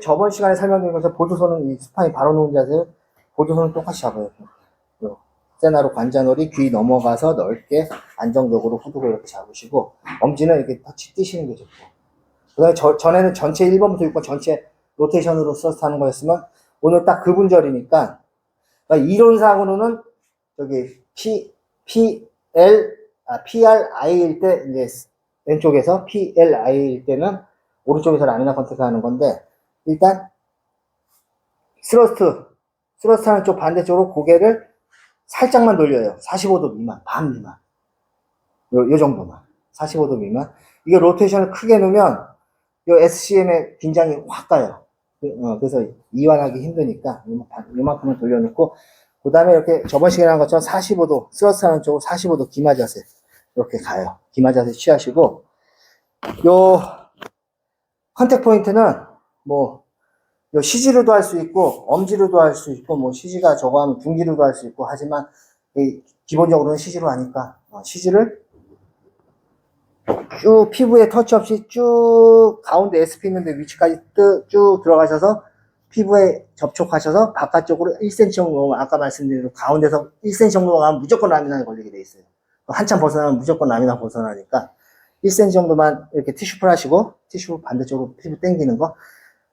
저번 시간에 설명드린 것처럼 보조선은 이 스파인 바로 놓은 자세 보조선은 똑같이 잡아요. 요 세나로 관자놀이 귀 넘어가서 넓게 안정적으로 후두를 이렇게 잡으시고 엄지는 이렇게 터치 뛰시는 게 좋고 그다음에 저- 전에는 전체 1번부터 6번 전체 로테이션으로 써서 하는 거였으면 오늘 딱 그 분절이니까 그러니까 이론상으로는 저기 P, P, L, 아, PRI일 때 이제 왼쪽에서 PLI일 때는 오른쪽에서 라미나 컨택 하는 건데 일단 스러스트 스러스트 하는 쪽 반대쪽으로 고개를 살짝만 돌려요. 45도 미만 반 미만. 요, 요 정도만. 45도 미만. 이게 로테이션을 크게 놓으면 요 SCM의 긴장이 확 가요. 그- 어, 그래서 이완하기 힘드니까 요만- 요만큼은 돌려놓고 그 다음에 이렇게 저번 시간에 한 것처럼 45도 스러스트 하는 쪽으로 45도 기마 자세 이렇게 가요. 기마 자세 취하시고 요 컨택 포인트는 뭐, 요 시지로도 할 수 있고, 엄지로도 할 수 있고, 뭐, 시지가 저거 하면 중지로도 할 수 있고, 하지만, 이 기본적으로는 시지로 하니까, 어, 시지를 쭉 피부에 터치 없이 쭉 가운데 SP 있는데 위치까지 뜨- 쭉 들어가셔서 피부에 접촉하셔서 바깥쪽으로 1cm 정도, 아까 말씀드린 대로 가운데서 1cm 정도 가면 무조건 라미나에 걸리게 돼 있어요. 한참 벗어나면 무조건 라미나 벗어나니까 1cm 정도만 이렇게 티슈풀 하시고 티슈 반대쪽으로 피부 당기는 거.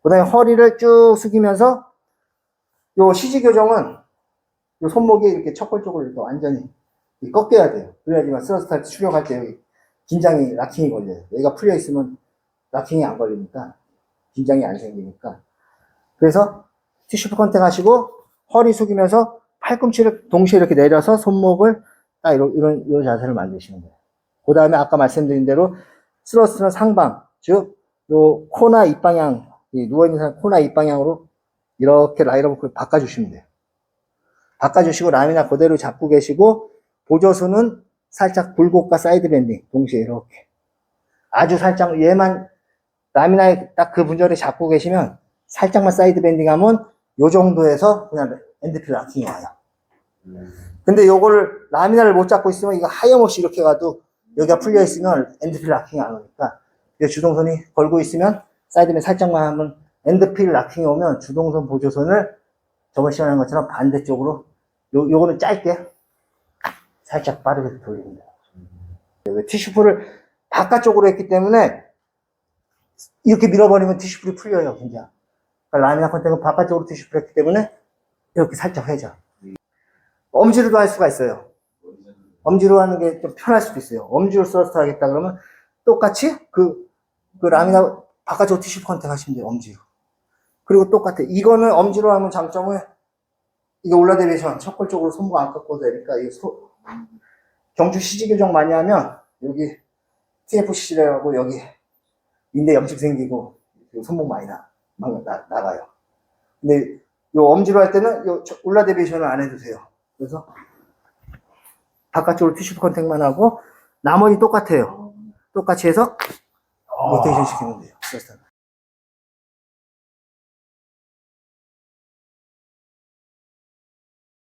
그 다음에 허리를 쭉 숙이면서 요 시지 교정은 요 손목이 이렇게 척골 쪽으로 이렇게 완전히 이 꺾여야 돼요. 그래야지만 스러스트 출력할 때 여기 긴장이 락킹이 걸려요. 여기가 풀려 있으면 락킹이 안 걸리니까 긴장이 안 생기니까. 그래서 티슈풀 컨택 하시고 허리 숙이면서 팔꿈치를 동시에 이렇게 내려서 손목을 딱 이런 이런 이 자세를 만드시는 거예요. 그 다음에 아까 말씀드린 대로 스러스트는 상방, 즉, 요 코나 입 방향, 이 누워있는 사람 코나 입 방향으로 이렇게 라이너부를 바꿔주시면 돼요. 바꿔주시고 라미나 그대로 잡고 계시고 보조수는 살짝 굴곡과 사이드 밴딩 동시에 이렇게 아주 살짝 얘만 라미나에 딱 그 분절에 잡고 계시면 살짝만 사이드 밴딩 하면 요 정도에서 그냥 엔드필 락킹이 와요. 근데 요거를 라미나를 못 잡고 있으면 이거 하염없이 이렇게 가도 여기가 풀려 있으면 엔드필 락킹이 안 오니까 이 주동선이 걸고 있으면 사이드맨 살짝만 하면 엔드필 락킹이 오면 주동선 보조선을 저번 시간에 한 것처럼 반대쪽으로 요, 요거는 짧게 살짝 빠르게 돌립니다. 왜 티슈풀을 바깥쪽으로 했기 때문에 이렇게 밀어버리면 티슈풀이 풀려요, 그냥. 그러니까 라미나 컨택은 바깥쪽으로 티슈풀 했기 때문에 이렇게 살짝 회전. 엄지로도 할 수가 있어요. 엄지로 하는 게 좀 편할 수도 있어요. 엄지로 서스트 하겠다 그러면 똑같이 그, 그 라미나 바깥쪽 티슈 컨택 하시면 돼요. 엄지로. 그리고 똑같아. 이거는 엄지로 하면 장점은 이게 올라데비션 척골 쪽으로 손목 안 꺾어도 되니까 이 소, 경추 시지 교정 많이 하면 여기 TFC라고 여기 인대 염증 생기고 손목 많이 나, 막 나, 나가요. 근데 요 엄지로 할 때는 요 올라데비션을 안 해도 돼요. 그래서 바깥쪽으로 티슈 컨택만 하고 나머지 똑같아요. 똑같이 해서 로테이션 시키면 돼요. 스러스트는.